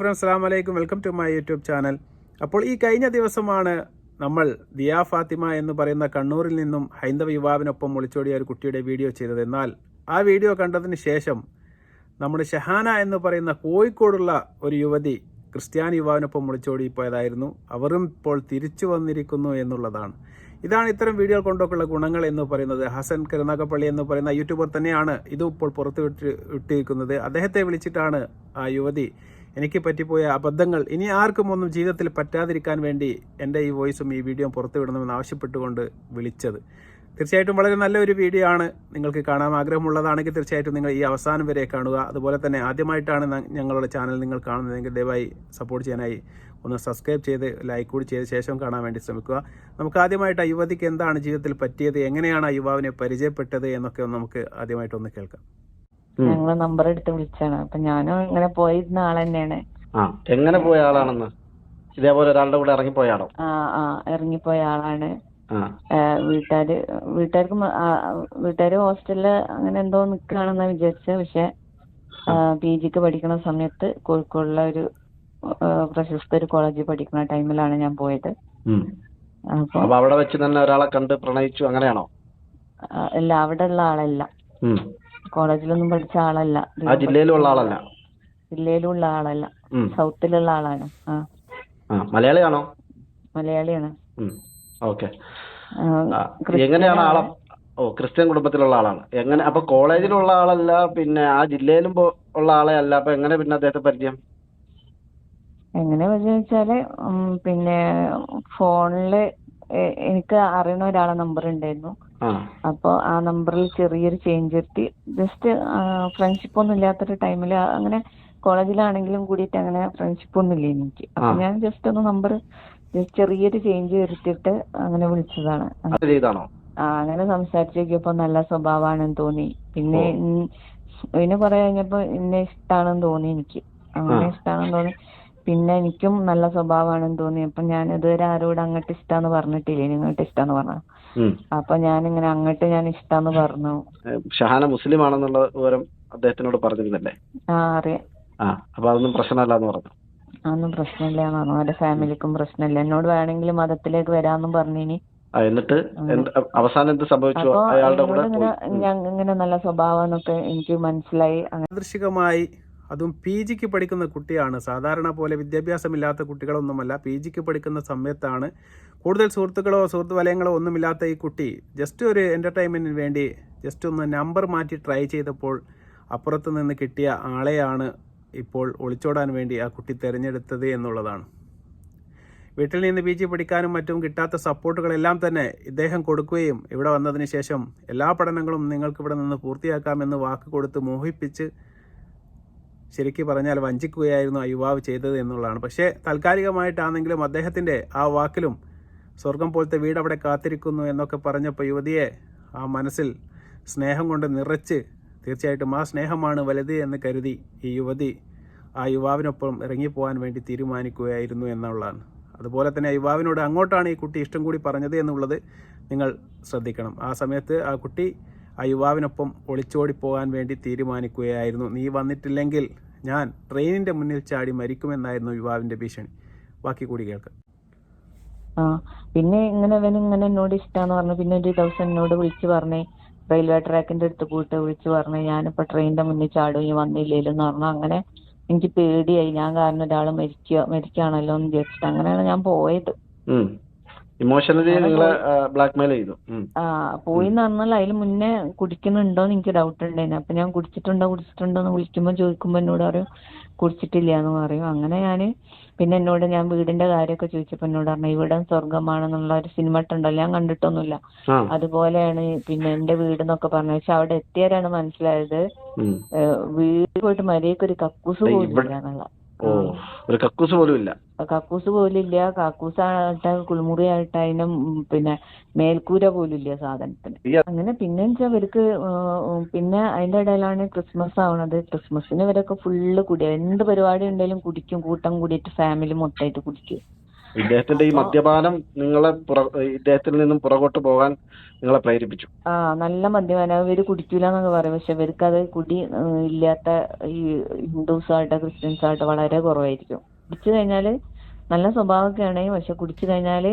Friends അസ്സാം വലൈക്കും welcome to my YouTube channel അപ്പോൾ ഈ കഴിഞ്ഞ ദിവസമാണ് നമ്മൾ ദിയാ ഫാത്തിമ എന്ന് പറയുന്ന കണ്ണൂരിൽ നിന്നും ഹൈന്ദവ യുവാവിനൊപ്പം ഒളിച്ചോടിയ ഒരു കുട്ടിയുടെ വീഡിയോ ചെയ്തത്. എന്നാൽ ആ വീഡിയോ കണ്ടതിന് ശേഷം നമ്മുടെ ഷഹാന എന്ന് പറയുന്ന കോഴിക്കോടുള്ള ഒരു യുവതി ക്രിസ്ത്യാനി യുവാവിനൊപ്പം ഒളിച്ചോടി പോയതായിരുന്നു. അവരും ഇപ്പോൾ തിരിച്ചു വന്നിരിക്കുന്നു എന്നുള്ളതാണ്. ഇതാണ് ഇത്തരം വീഡിയോ കൊണ്ടൊക്കെയുള്ള ഗുണങ്ങൾ എന്ന് പറയുന്നത്. ഹസൻ കരുനാഗപ്പള്ളി എന്ന് പറയുന്ന യൂട്യൂബർ തന്നെയാണ് ഇതും ഇപ്പോൾ പുറത്തു വിട്ട് വിട്ടിരിക്കുന്നത്. അദ്ദേഹത്തെ വിളിച്ചിട്ടാണ് ആ യുവതി എനിക്ക് പറ്റിപ്പോയ അബദ്ധങ്ങൾ ഇനി ആർക്കും ഒന്നും ജീവിതത്തിൽ പറ്റാതിരിക്കാൻ വേണ്ടി എന്റെ ഈ വോയിസും ഈ വീഡിയോയും പുറത്തുവിടണമെന്ന് ആവശ്യപ്പെട്ടുകൊണ്ട് വിളിച്ചത്. തീർച്ചയായിട്ടും വളരെ നല്ലൊരു വീഡിയോ ആണ് നിങ്ങൾക്ക് കാണാൻ ആഗ്രഹമുള്ളതാണെങ്കിൽ തീർച്ചയായിട്ടും നിങ്ങൾ ഈ അവസാനം വരെ കാണുക. അതുപോലെ തന്നെ ആദ്യമായിട്ടാണ് ഞങ്ങളുടെ ചാനൽ നിങ്ങൾ കാണുന്നതെങ്കിൽ ദയവായി സപ്പോർട്ട് ചെയ്യാനായി ഒന്ന് സബ്സ്ക്രൈബ് ചെയ്ത് ലൈക്ക് കൂടി ചെയ്ത ശേഷം കാണാൻ വേണ്ടി ശ്രമിക്കുക. നമുക്ക് ആദ്യമായിട്ട് ആ യുവതിക്ക് എന്താണ് ജീവിതത്തിൽ പറ്റിയത് എങ്ങനെയാണ് ആ യുവാവിനെ പരിചയപ്പെട്ടത് എന്നൊക്കെ നമുക്ക് ആദ്യമായിട്ടൊന്ന് കേൾക്കാം. ഞങ്ങൾ നമ്പർ എടുത്ത് വിളിച്ചാണ് അപ്പൊ ഞാനും ഇങ്ങനെ പോയിരുന്ന ആൾ തന്നെയാണ് ആ എങ്ങനെ പോയ ആളാണെന്ന്? ഇതേപോലെ ഒരാളുടെ കൂടെ ഇറങ്ങിപ്പോയാണോ? ആ ആ ഇറങ്ങിപ്പോയ ആളാണ്. ആ. വീട്ടുകാര് വീട്ടുകാർക്ക് വീട്ടുകാര് ഹോസ്റ്റലിൽ അങ്ങനെ എന്തോ നിക്കുകയാണെന്നാ വിചാരിച്ചത് പക്ഷെ പി ജിക്ക് പഠിക്കുന്ന സമയത്ത് കോഴിക്കോടുള്ള ഒരു പ്രശസ്ത ഒരു കോളേജിൽ പഠിക്കുന്ന ടൈമിലാണ് ഞാൻ പോയത്. അപ്പൊ അവിടെ വെച്ച് തന്നെ ഒരാളെ കണ്ട് പ്രണയിച്ചു അങ്ങനെയാണോ? അല്ല അവിടെ ഉള്ള ആളല്ല. കോളേജിലൊന്നും പഠിച്ച ആളല്ല. ആ ജില്ലയിലുള്ള ആളല്ല. ജില്ലയിലുള്ള ആളല്ല. ഉം. സൗത്തിലുള്ള ആളാണ്. ആ. ആ മലയാളിയാണോ. മലയാളിയാണ് ഓക്കെ. ആ, എങ്ങനെയാണ് ആളെ? ഓ ക്രിസ്ത്യൻ കുടുംബത്തിലുള്ള ആളാണ്. എങ്ങനെ അപ്പൊ കോളേജിലുള്ള ആളല്ല പിന്നെ ആ ജില്ലയിലും പോ- ഉള്ള ആളെ അല്ല അപ്പൊ എങ്ങനെ പിന്നെ അദ്ദേഹത്തെ പരിചയം? എങ്ങനെ വെച്ചാൽ ഉം, പിന്നെ ഫോണിൽ എ- എനിക്ക് അറിയുന്ന ഒരാളെ നമ്പർ ഉണ്ടായിരുന്നു ആ. അപ്പൊ ആ നമ്പറിൽ ചെറിയൊരു ചേഞ്ച് വരുത്തി. ജസ്റ്റ് ഫ്രണ്ട്ഷിപ്പ് ഒന്നും ഇല്ലാത്തൊരു ടൈമിൽ അങ്ങനെ കോളേജിലാണെങ്കിലും കൂടിയിട്ട് അങ്ങനെ ഫ്രണ്ട്ഷിപ്പ് ഒന്നും ഇല്ല എനിക്ക്? അപ്പൊ ഞാൻ ജസ്റ്റ് ഒന്ന് നമ്പർ ചെറിയൊരു ചേഞ്ച് വരുത്തിയിട്ട് അങ്ങനെ വിളിച്ചതാണ്. ആ അങ്ങനെ സംസാരിച്ചു നോക്കിയപ്പോ നല്ല സ്വഭാവമാണെന്ന് തോന്നി. പിന്നെ പിന്നെ കുറെ കഴിഞ്ഞപ്പോ എന്നെ ഇഷ്ടാണെന്ന് തോന്നി എനിക്ക്. അങ്ങനെ. ഇഷ്ടാണെന്ന് തോന്നി. പിന്നെ എനിക്കും നല്ല സ്വഭാവമാണെന്ന് തോന്നി. അപ്പൊ ഞാൻ ഇതുവരെ ആരോടും അങ്ങോട്ട് ഇഷ്ടാന്ന് പറഞ്ഞിട്ടില്ല? ഇനി ഇങ്ങോട്ട് ഇഷ്ടാന്ന് പറഞ്ഞു അപ്പൊ ഞാൻ ഇങ്ങനെ അങ്ങോട്ട് ഞാൻ ഇഷ്ടാന്ന് പറഞ്ഞു. ഷഹാന മുസ്ലിം ആണെന്നുള്ള വിവരം അദ്ദേഹത്തിനോട് പറഞ്ഞിരുന്നല്ലേ? ആ അറിയാം. ആ അപ്പൊ അതൊന്നും പ്രശ്നമല്ല എന്ന് പറഞ്ഞു. അതൊന്നും പ്രശ്നമില്ല എന്ന് പറഞ്ഞു. അവരുടെ ഫാമിലിക്കും പ്രശ്നമില്ല. എന്നോട് വേണമെങ്കിൽ മതത്തിലേക്ക് വരാന്നും പറഞ്ഞിനി. എന്നിട്ട് അവസാനം എന്ത് സംഭവിച്ചു? അയാളുടെ കൂടെ ഇങ്ങനെ ഞാൻ ഇങ്ങനെ നല്ല സ്വഭാവം എന്നൊക്കെ എനിക്ക് മനസ്സിലായി. അങ്ങനെ അതും പി ജിക്ക് പഠിക്കുന്ന കുട്ടിയാണ്. സാധാരണ പോലെ വിദ്യാഭ്യാസമില്ലാത്ത കുട്ടികളൊന്നുമല്ല. പി ജിക്ക് പഠിക്കുന്ന സമയത്താണ് കൂടുതൽ സുഹൃത്തുക്കളോ സുഹൃത്ത് വലയങ്ങളോ ഒന്നുമില്ലാത്ത ഈ കുട്ടി ജസ്റ്റ് ഒരു എന്റർടൈൻമെന്റിന് വേണ്ടി ജസ്റ്റ് ഒന്ന് നമ്പർ മാറ്റി ട്രൈ ചെയ്തപ്പോൾ അപ്പുറത്ത് നിന്ന് കിട്ടിയ ആളെയാണ് ഇപ്പോൾ ഒളിച്ചോടാൻ വേണ്ടി ആ കുട്ടി തിരഞ്ഞെടുത്തത് എന്നുള്ളതാണ്. വീട്ടിൽ നിന്ന് പി ജി പഠിക്കാനും മറ്റും കിട്ടാത്ത സപ്പോർട്ടുകളെല്ലാം തന്നെ ഇദ്ദേഹം കൊടുക്കുകയും ഇവിടെ വന്നതിന് ശേഷം എല്ലാ പഠനങ്ങളും നിങ്ങൾക്ക് ഇവിടെ നിന്ന് പൂർത്തിയാക്കാമെന്ന് വാക്ക് കൊടുത്ത് മോഹിപ്പിച്ച് ശരിക്ക് പറഞ്ഞാൽ വഞ്ചിക്കുകയായിരുന്നു ആ യുവാവ് ചെയ്തത് എന്നുള്ളതാണ്. പക്ഷേ താൽക്കാലികമായിട്ടാണെങ്കിലും അദ്ദേഹത്തിന്റെ ആ വാക്കിലും സ്വർഗം പോലത്തെ വീട് അവിടെ കാത്തിരിക്കുന്നു എന്നൊക്കെ പറഞ്ഞപ്പോൾ യുവതിയെ ആ മനസ്സിൽ സ്നേഹം കൊണ്ട് നിറച്ച് തീർച്ചയായിട്ടും ആ സ്നേഹമാണ് വലുത് എന്ന് കരുതി ഈ യുവതി ആ യുവാവിനൊപ്പം ഇറങ്ങിപ്പോകാൻ വേണ്ടി തീരുമാനിക്കുകയായിരുന്നു എന്നുള്ളതാണ്. അതുപോലെ തന്നെ യുവാവിനോട് അങ്ങോട്ടാണ് ഈ കുട്ടി ഇഷ്ടം കൂടി പറഞ്ഞത് എന്നുള്ളത് നിങ്ങൾ ശ്രദ്ധിക്കണം. ആ സമയത്ത് ആ കുട്ടി ആ യുവാവിനൊപ്പം ഒളിച്ചോടി പോകാൻ വേണ്ടി തീരുമാനിക്കുകയായിരുന്നു. നീ വന്നിട്ടില്ലെങ്കിൽ ഞാൻ ട്രെയിനിന്റെ മുന്നിൽ ചാടി മരിക്കുമെന്നായിരുന്നു യുവാവിന്റെ ഭീഷണി. ബാക്കി കൂടി കേൾക്കാം. ആ പിന്നെ ഇങ്ങനെ അവൻ ഇങ്ങനെ എന്നോട് ഇഷ്ടമാണെന്ന് പറഞ്ഞു. പിന്നെ ഒരു ദിവസം എന്നോട് വിളിച്ചു പറഞ്ഞേ റെയിൽവേ ട്രാക്കിന്റെ അടുത്ത് പോയിട്ട് വിളിച്ചു പറഞ്ഞു ഞാനിപ്പോ ട്രെയിനിന്റെ മുന്നിൽ ചാടും ഈ വന്നില്ലേലെന്ന് പറഞ്ഞു. അങ്ങനെ എനിക്ക് പേടിയായി. ഞാൻ കാരണം ഒരാൾ മരിക്കുക മരിക്കുകയാണല്ലോ എന്ന് വിചാരിച്ചിട്ട് അങ്ങനെയാണ് ഞാൻ പോയത്. ഇമോഷണലി നിങ്ങളെ ബ്ലാക്ക്മെയിൽ ചെയ്തു. ആ പോയി പറഞ്ഞാൽ അതിൽ മുന്നേ കുടിക്കുന്നുണ്ടോന്ന് എനിക്ക് ഡൗട്ട് ഉണ്ടായിരുന്നു. അപ്പൊ ഞാൻ കുടിച്ചിട്ടുണ്ടോ കുടിച്ചിട്ടുണ്ടോ എന്ന് വിളിക്കുമ്പോ ചോദിക്കുമ്പോ എന്നോട് പറയും കുടിച്ചിട്ടില്ല എന്ന് പറയും. അങ്ങനെ ഞാൻ പിന്നെ എന്നോട് ഞാൻ വീടിന്റെ കാര്യമൊക്കെ ചോദിച്ചപ്പോ എന്നോട് പറഞ്ഞു ഇവിടെ സ്വർഗമാണെന്നുള്ള ഒരു സിനിമ ഉണ്ടല്ലോ ഞാൻ കണ്ടിട്ടൊന്നുമില്ല. അതുപോലെയാണ് പിന്നെ എന്റെ വീട് എന്നൊക്കെ പറഞ്ഞു പക്ഷെ അവിടെ എത്തിയാലാണ് മനസ്സിലായത് വീട് പോയിട്ട് മര്യാദയ്ക്ക് ഒരു കക്കൂസ് പോലും ഇല്ല എന്നുള്ള. ഓ ഒരു കക്കൂസ് പോലും ഇല്ല. കക്കൂസ് പോലും ഇല്ല. കക്കൂസായിട്ട് കുളിമുറി ആയിട്ട് അതിന് പിന്നെ മേൽക്കൂര പോലും ഇല്ല സാധനത്തിന്. അങ്ങനെ പിന്നെ വെച്ചാൽ ഇവർക്ക് പിന്നെ അതിന്റെ ഇടയിലാണ് ക്രിസ്മസ് ആവണത്. ക്രിസ്മസിന് ഇവരൊക്കെ ഫുള്ള് കുടി എന്ത് പരിപാടി ഉണ്ടെങ്കിലും കുടിക്കും. കൂട്ടം കൂടിയിട്ട് ഫാമിലി മൊത്തമായിട്ട് കുടിക്കും. ഇദ്ദേഹത്തിന്റെ ഈ മദ്യപാനം നിങ്ങളെ ഇദ്ദേഹത്തിൽ നിന്നും പുറകോട്ട് പോകാൻ നിങ്ങളെ പ്രേരിപ്പിച്ചു. ആ നല്ല മദ്യപാനം. ഇവർ കുടിക്കൂല എന്നൊക്കെ പറയും. പക്ഷെ ഇവർക്ക് അത് കുടി ഇല്ലാത്ത ഈ ഹിന്ദുസ് ആയിട്ട് ക്രിസ്ത്യൻസ് ആയിട്ട് വളരെ കുറവായിരിക്കും. കുടിച്ചു കഴിഞ്ഞാൽ നല്ല സ്വഭാവമൊക്കെയാണ് പക്ഷെ കുടിച്ചു കഴിഞ്ഞാൽ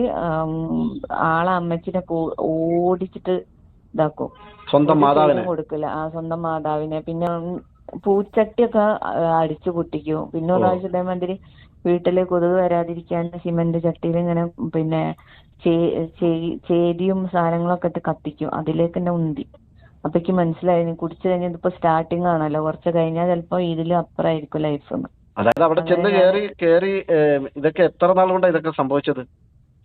ആളെ അമ്മച്ചിനെ ഓടിച്ചിട്ട് ഇതാക്കും. സ്വന്തം മാതാവിനെ. കൊടുക്കില്ല. ആ സ്വന്തം മാതാവിനെ. പിന്നെ പൂച്ചട്ടിയൊക്കെ അടിച്ചു പൊട്ടിക്കും. പിന്നെ ഒരു പ്രാവശ്യം ഇതേ ഇതേമാതിരി വീട്ടിൽ കൊതുക് വരാതിരിക്കാൻ സിമന്റ് ചട്ടിയിൽ ഇങ്ങനെ പിന്നെ ചേരിയും സാധനങ്ങളൊക്കെ ഇട്ട് കത്തിക്കും. അതിലേക്ക് തന്നെ ഉന്തി. അപ്പൊക്ക് മനസ്സിലായി. നീ കുടിച്ചു കഴിഞ്ഞാൽ ഇതിപ്പോ സ്റ്റാർട്ടിങ് ആണല്ലോ. കുറച്ച് കഴിഞ്ഞാൽ ചിലപ്പോ ഇതിലും അപ്പുറമായിരിക്കും ലൈഫ് അതായത് അവിടെ ചെന്ന് കേറി കേറി ഇതൊക്കെ എത്ര നാൾ കൊണ്ടാ ഇതൊക്കെ സംഭവിച്ചത്?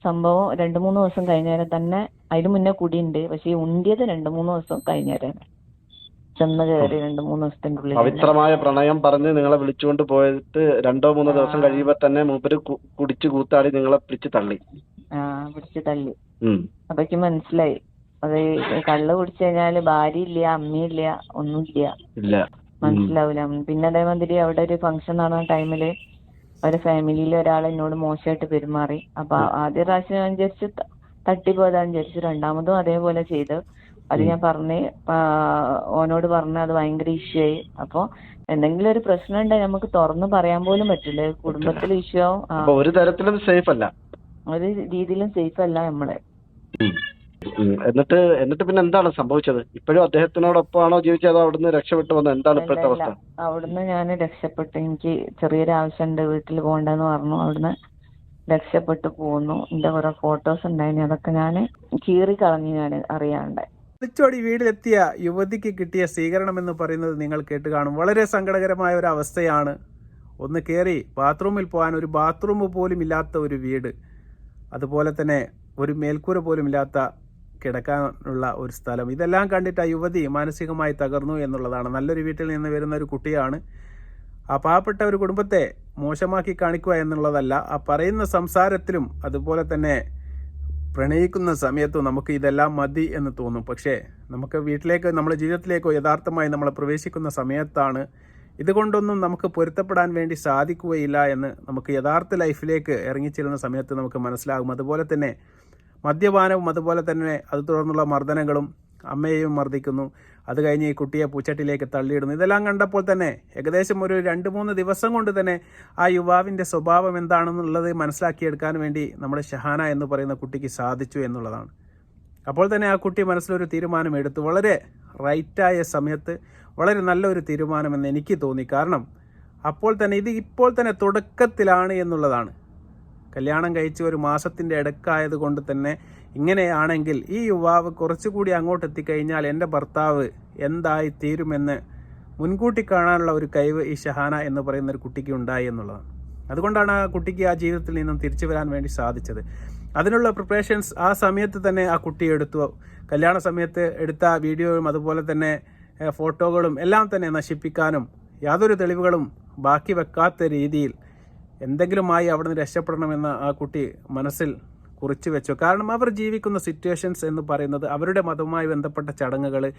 സംഭവം രണ്ടു മൂന്ന് ദിവസം കഴിഞ്ഞേരം തന്നെ. അതിന് മുന്നേ കുടിയുണ്ട്. പക്ഷെ ഈ ഉണ്ടിയത് രണ്ടു മൂന്ന് ദിവസം കഴിഞ്ഞേരം ചെന്ന് കയറി രണ്ട് മൂന്ന് ദിവസത്തിന്റെ ഉള്ളിൽ. പവിത്രമായ പ്രണയം പറഞ്ഞ് നിങ്ങളെ വിളിച്ചുകൊണ്ട് പോയിട്ട് രണ്ടോ മൂന്നോ ദിവസം. കഴിയുമ്പോ തന്നെ മൂപ്പര് കുടിച്ച് കൂത്താടി നിങ്ങളെ പിടിച്ച് തള്ളി. ആ പിടിച്ച് തള്ളി. ഉം. അപ്പൊക്ക് മനസ്സിലായി. അത് കള്ള് കുടിച്ചു കഴിഞ്ഞാൽ ഭാര്യ ഇല്ല അമ്മയില്ല ഒന്നുമില്ല. ഇല്ല. മനസ്സിലാവൂല. പിന്നെ അതേമാതിരി അവിടെ ഒരു ഫംഗ്ഷൻ നടന്ന ടൈമിൽ അവരുടെ ഫാമിലിയിൽ ഒരാൾ എന്നോട് മോശമായിട്ട് പെരുമാറി. അപ്പൊ ആദ്യ പ്രാവശ്യം ഞാൻ വിചാരിച്ചു തട്ടിപ്പോയതാന്ന് വിചാരിച്ചു രണ്ടാമതും അതേപോലെ ചെയ്തു. അത് ഞാൻ പറഞ്ഞ് ഓനോട് പറഞ്ഞ് അത് ഭയങ്കര ഇഷ്യൂ ആയി. അപ്പൊ എന്തെങ്കിലും ഒരു പ്രശ്നം ഉണ്ടെങ്കിൽ നമുക്ക് തുറന്നു പറയാൻ പോലും പറ്റില്ല. കുടുംബത്തിലെ ഇഷ്യൂ ആവും. ആ, ഒരു തരത്തിലും സേഫ് അല്ല. ഒരു രീതിയിലും സേഫ് അല്ല നമ്മൾ. എന്നിട്ട് എന്നിട്ട് പിന്നെ എന്താണ് സംഭവിച്ചത്? ഇപ്പോഴും അദ്ദേഹത്തിനോടൊപ്പമാണോ ജീവിച്ചത്? അതോ അവിടുന്ന് രക്ഷപ്പെട്ടു വന്നത് എന്താണ് ഇപ്പോഴത്തെ അവസ്ഥ? അവിടുന്ന് ഞാൻ രക്ഷപ്പെട്ടു. എനിക്ക് ചെറിയൊരു ആവശ്യമുണ്ട് വീട്ടിൽ പോകണ്ടെന്ന് പറഞ്ഞു. അവിടുന്ന് രക്ഷപ്പെട്ടു പോന്നു. എന്റെ കുറെ ഫോട്ടോസ് ഉണ്ടായിരുന്നു. അതൊക്കെ ഞാൻ കീറി കളഞ്ഞു ഞാൻ അറിയാണ്ട്. ഒളിച്ചോടി വീട്ടിലെത്തിയ യുവതിക്ക് കിട്ടിയ സ്വീകരണം എന്ന് പറയുന്നത് നിങ്ങൾ കേട്ട് കാണും. വളരെ സങ്കടകരമായ ഒരു അവസ്ഥയാണ്. ഒന്ന് കയറി ബാത്റൂമിൽ പോകാൻ ഒരു ബാത്റൂം പോലും ഇല്ലാത്ത ഒരു വീട്. അതുപോലെ തന്നെ ഒരു മേൽക്കൂര പോലും ഇല്ലാത്ത കിടക്കാനുള്ള ഒരു സ്ഥലം. ഇതെല്ലാം കണ്ടിട്ട് ആ യുവതി മാനസികമായി തകർന്നു എന്നുള്ളതാണ്. നല്ലൊരു വീട്ടിൽ നിന്ന് വരുന്ന ഒരു കുട്ടിയാണ്. ആ പാവപ്പെട്ട ഒരു കുടുംബത്തെ മോശമാക്കി കാണിക്കുക എന്നുള്ളതല്ല ആ പറയുന്ന സംസാരത്തിലും അതുപോലെ തന്നെ പ്രണയിക്കുന്ന സമയത്ത് നമുക്ക് ഇതെല്ലാം മതി എന്ന് തോന്നും. പക്ഷേ നമുക്ക് വീട്ടിലേക്ക് നമ്മുടെ ജീവിതത്തിലേക്കോ യഥാർത്ഥമായി നമ്മൾ പ്രവേശിക്കുന്ന സമയത്താണ് ഇതുകൊണ്ടൊന്നും നമുക്ക് പൊരുത്തപ്പെടാൻ വേണ്ടി സാധിക്കുകയില്ല എന്ന് നമുക്ക് യഥാർത്ഥ ലൈഫിലേക്ക് ഇറങ്ങിച്ചെല്ലുന്ന സമയത്ത് നമുക്ക് മനസ്സിലാകും. അതുപോലെ തന്നെ മദ്യപാനവും അതുപോലെ തന്നെ അത് തുടർന്നുള്ള മർദ്ദനങ്ങളും അമ്മയെയും മർദ്ദിക്കുന്നു. അത് കഴിഞ്ഞ് ഈ കുട്ടിയെ പൂച്ചട്ടിലേക്ക് തള്ളിയിടുന്നു. ഇതെല്ലാം കണ്ടപ്പോൾ തന്നെ ഏകദേശം ഒരു രണ്ട് മൂന്ന് ദിവസം കൊണ്ട് തന്നെ ആ യുവാവിന്റെ സ്വഭാവം എന്താണെന്നുള്ളത് മനസ്സിലാക്കിയെടുക്കാൻ വേണ്ടി നമ്മുടെ ഷഹാന എന്ന് പറയുന്ന കുട്ടിക്ക് സാധിച്ചു എന്നുള്ളതാണ്. അപ്പോൾ തന്നെ ആ കുട്ടി മനസ്സിലൊരു തീരുമാനം എടുത്തു. വളരെ റൈറ്റായ സമയത്ത് വളരെ നല്ലൊരു തീരുമാനമെന്ന് എനിക്ക് തോന്നി. കാരണം അപ്പോൾ തന്നെ ഇത് ഇപ്പോൾ തന്നെ തുടക്കത്തിലാണ് എന്നുള്ളതാണ്. കല്യാണം കഴിച്ച് ഒരു മാസത്തിന്റെ ഇടക്കായത് കൊണ്ട് തന്നെ ഇങ്ങനെയാണെങ്കിൽ ഈ യുവാവ് കുറച്ചുകൂടി അങ്ങോട്ട് എത്തിക്കഴിഞ്ഞാൽ എന്റെ ഭർത്താവ് എന്തായി തീരുമെന്ന് മുൻകൂട്ടി കാണാനുള്ള ഒരു കഴിവ് ഈ ഷഹാന എന്ന് പറയുന്ന ഒരു കുട്ടിക്ക് ഉണ്ടായി എന്നുള്ളതാണ്. അതുകൊണ്ടാണ് ആ കുട്ടിക്ക് ആ ജീവിതത്തിൽ നിന്നും തിരിച്ചു വരാൻ വേണ്ടി സാധിച്ചത്. അതിനുള്ള പ്രിപ്പറേഷൻസ് ആ സമയത്ത് തന്നെ ആ കുട്ടി എടുത്തു. കല്യാണ സമയത്ത് എടുത്ത വീഡിയോയും അതുപോലെ തന്നെ ഫോട്ടോകളും എല്ലാം തന്നെ നശിപ്പിക്കാനും യാതൊരു തെളിവുകളും ബാക്കി വെക്കാത്ത രീതിയിൽ എന്തെങ്കിലുമായി അവിടെ നിന്ന് രക്ഷപ്പെടണമെന്ന് ആ കുട്ടി മനസ്സിൽ കുറിച്ചു വെച്ചു. കാരണം അവർ ജീവിക്കുന്ന സിറ്റുവേഷൻസ് എന്ന് പറയുന്നത് അവരുടെ മതവുമായി ബന്ധപ്പെട്ട ചടങ്ങുകൾ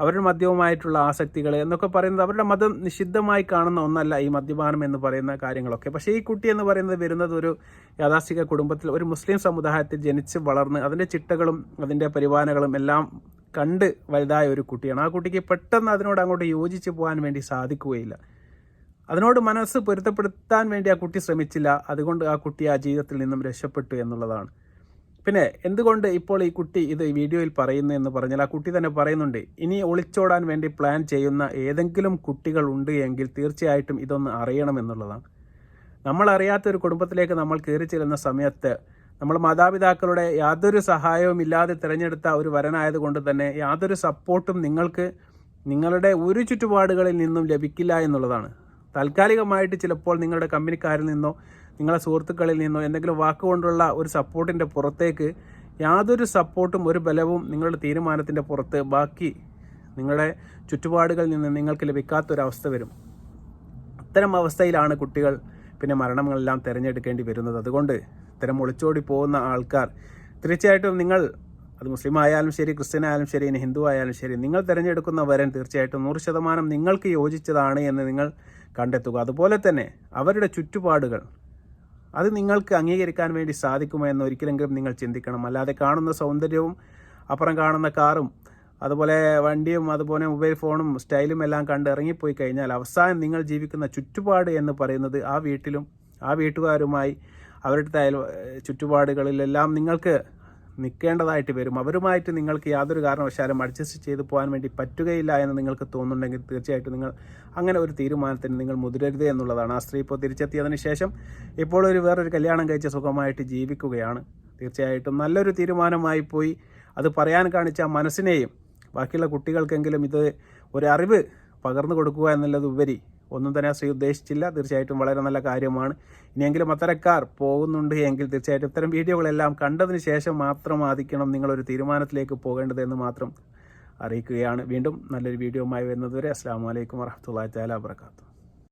അവരുടെ മദ്യവുമായിട്ടുള്ള ആസക്തികൾ എന്നൊക്കെ പറയുന്നത് അവരുടെ മതം നിഷിദ്ധമായി കാണുന്ന ഒന്നല്ല ഈ മദ്യപാനം എന്ന് പറയുന്ന കാര്യങ്ങളൊക്കെ. പക്ഷേ ഈ കുട്ടി എന്ന് പറയുന്നത് വരുന്നത് ഒരു യാഥാസ്ഥിക കുടുംബത്തിൽ ഒരു മുസ്ലിം സമുദായത്തിൽ ജനിച്ച് വളർന്ന് അതിന്റെ ചിട്ടകളും അതിന്റെ പരിപാലനകളും എല്ലാം കണ്ട് വലുതായ ഒരു കുട്ടിയാണ്. ആ കുട്ടിക്ക് പെട്ടെന്ന് അതിനോട് അങ്ങോട്ട് യോജിച്ച് പോകാൻ വേണ്ടി സാധിക്കുകയില്ല. അതിനോട് മനസ്സ് പൊരുത്തപ്പെടുത്താൻ വേണ്ടി ആ കുട്ടി ശ്രമിച്ചില്ല. അതുകൊണ്ട് ആ കുട്ടി ആ ജീവിതത്തിൽ നിന്നും രക്ഷപ്പെട്ടു എന്നുള്ളതാണ്. പിന്നെ എന്തുകൊണ്ട് ഇപ്പോൾ ഈ കുട്ടി ഇത് വീഡിയോയിൽ പറയുന്നു എന്ന് പറഞ്ഞാൽ ആ കുട്ടി തന്നെ പറയുന്നുണ്ട് ഇനി ഒളിച്ചോടാൻ വേണ്ടി പ്ലാൻ ചെയ്യുന്ന ഏതെങ്കിലും കുട്ടികൾ ഉണ്ട് എങ്കിൽ തീർച്ചയായിട്ടും ഇതൊന്ന് അറിയണം എന്നുള്ളതാണ്. നമ്മൾ അറിയാത്ത ഒരു കുടുംബത്തിലേക്ക് നമ്മൾ കയറി ചെല്ലുന്ന സമയത്ത് നമ്മൾ മാതാപിതാക്കളുടെ യാതൊരു സഹായവും ഇല്ലാതെ തിരഞ്ഞെടുത്ത ഒരു വരനായതുകൊണ്ട് തന്നെ യാതൊരു സപ്പോർട്ടും നിങ്ങൾക്ക് നിങ്ങളുടെ ഒരു ചുറ്റുപാടുകളിൽ നിന്നും ലഭിക്കില്ല എന്നുള്ളതാണ്. താൽക്കാലികമായിട്ട് ചിലപ്പോൾ നിങ്ങളുടെ കമ്പനിക്കാരിൽ നിന്നോ നിങ്ങളുടെ സുഹൃത്തുക്കളിൽ നിന്നോ എന്തെങ്കിലും വാക്കുകൊണ്ടുള്ള ഒരു സപ്പോർട്ടിന്റെ പുറത്തേക്ക് യാതൊരു സപ്പോർട്ടും ഒരു ബലവും നിങ്ങളുടെ തീരുമാനത്തിന്റെ പുറത്ത് ബാക്കി നിങ്ങളുടെ ചുറ്റുപാടുകളിൽ നിന്ന് നിങ്ങൾക്ക് ലഭിക്കാത്തൊരവസ്ഥ വരും. അത്തരം അവസ്ഥയിലാണ് കുട്ടികൾ പിന്നെ മരണങ്ങളെല്ലാം തിരഞ്ഞെടുക്കേണ്ടി വരുന്നത്. അതുകൊണ്ട് ഇത്തരം ഒളിച്ചോടി പോകുന്ന ആൾക്കാർ തീർച്ചയായിട്ടും നിങ്ങൾ അത് മുസ്ലിം ആയാലും ശരി ക്രിസ്ത്യൻ ആയാലും ശരി ഇനി ഹിന്ദു ആയാലും ശരി നിങ്ങൾ തിരഞ്ഞെടുക്കുന്ന വരൻ തീർച്ചയായിട്ടും നൂറ് ശതമാനം നിങ്ങൾക്ക് യോജിച്ചതാണ് എന്ന് നിങ്ങൾ കണ്ടെത്തുക. അതുപോലെ തന്നെ അവരുടെ ചുറ്റുപാടുകൾ അത് നിങ്ങൾക്ക് അംഗീകരിക്കാൻ വേണ്ടി സാധിക്കുമോ എന്ന് ഒരിക്കലെങ്കിലും നിങ്ങൾ ചിന്തിക്കണം. അല്ലാതെ കാണുന്ന സൗന്ദര്യവും അപ്പുറം കാണുന്ന കാറും അതുപോലെ വണ്ടിയും അതുപോലെ മൊബൈൽ ഫോണും സ്റ്റൈലും എല്ലാം കണ്ട് ഇറങ്ങിപ്പോയി കഴിഞ്ഞാൽ അവസാനം നിങ്ങൾ ജീവിക്കുന്ന ചുറ്റുപാട് എന്ന് പറയുന്നത് ആ വീട്ടിലും ആ വീട്ടുകാരുമായി അവരുടെ ചുറ്റുപാടുകളിലെല്ലാം നിങ്ങൾക്ക് നിൽക്കേണ്ടതായിട്ട് വരും. അവരുമായിട്ട് നിങ്ങൾക്ക് യാതൊരു കാരണവശാലും അഡ്ജസ്റ്റ് ചെയ്ത് പോകാൻ വേണ്ടി പറ്റുകയില്ല എന്ന് നിങ്ങൾക്ക് തോന്നുന്നുണ്ടെങ്കിൽ തീർച്ചയായിട്ടും നിങ്ങൾ അങ്ങനെ ഒരു തീരുമാനത്തിന് നിങ്ങൾ മുതിരരുത് എന്നുള്ളതാണ്. ആ സ്ത്രീ ഇപ്പോൾ തിരിച്ചെത്തിയതിന് ശേഷം ഇപ്പോൾ ഒരു വേറൊരു കല്യാണം കഴിച്ച് സുഖമായിട്ട് ജീവിക്കുകയാണ്. തീർച്ചയായിട്ടും നല്ലൊരു തീരുമാനമായി പോയി. അത് പറയാൻ കാണിച്ച മനസ്സിനെയും ബാക്കിയുള്ള കുട്ടികൾക്കെങ്കിലും ഇത് ഒരു അറിവ് പകർന്നു കൊടുക്കുക എന്നുള്ളത് ഉപരി ഒന്നും തന്നെ ശ്രീ ഉദ്ദേശിച്ചില്ല. തീർച്ചയായിട്ടും വളരെ നല്ല കാര്യമാണ്. ഇനിയെങ്കിലും അത്തരക്കാർ പോകുന്നുണ്ട് എങ്കിൽ തീർച്ചയായിട്ടും ഇത്തരം വീഡിയോകളെല്ലാം കണ്ടതിന് ശേഷം മാത്രം ആദിക്കണം നിങ്ങളൊരു തീരുമാനത്തിലേക്ക് പോകേണ്ടത് എന്ന് മാത്രം അറിയിക്കുകയാണ്. വീണ്ടും നല്ലൊരു വീഡിയോയുമായി വരുന്നതുവരെ അസ്സാം വലൈക്കും വറഹമുല്ലാ താല വാബർക്കാത്തു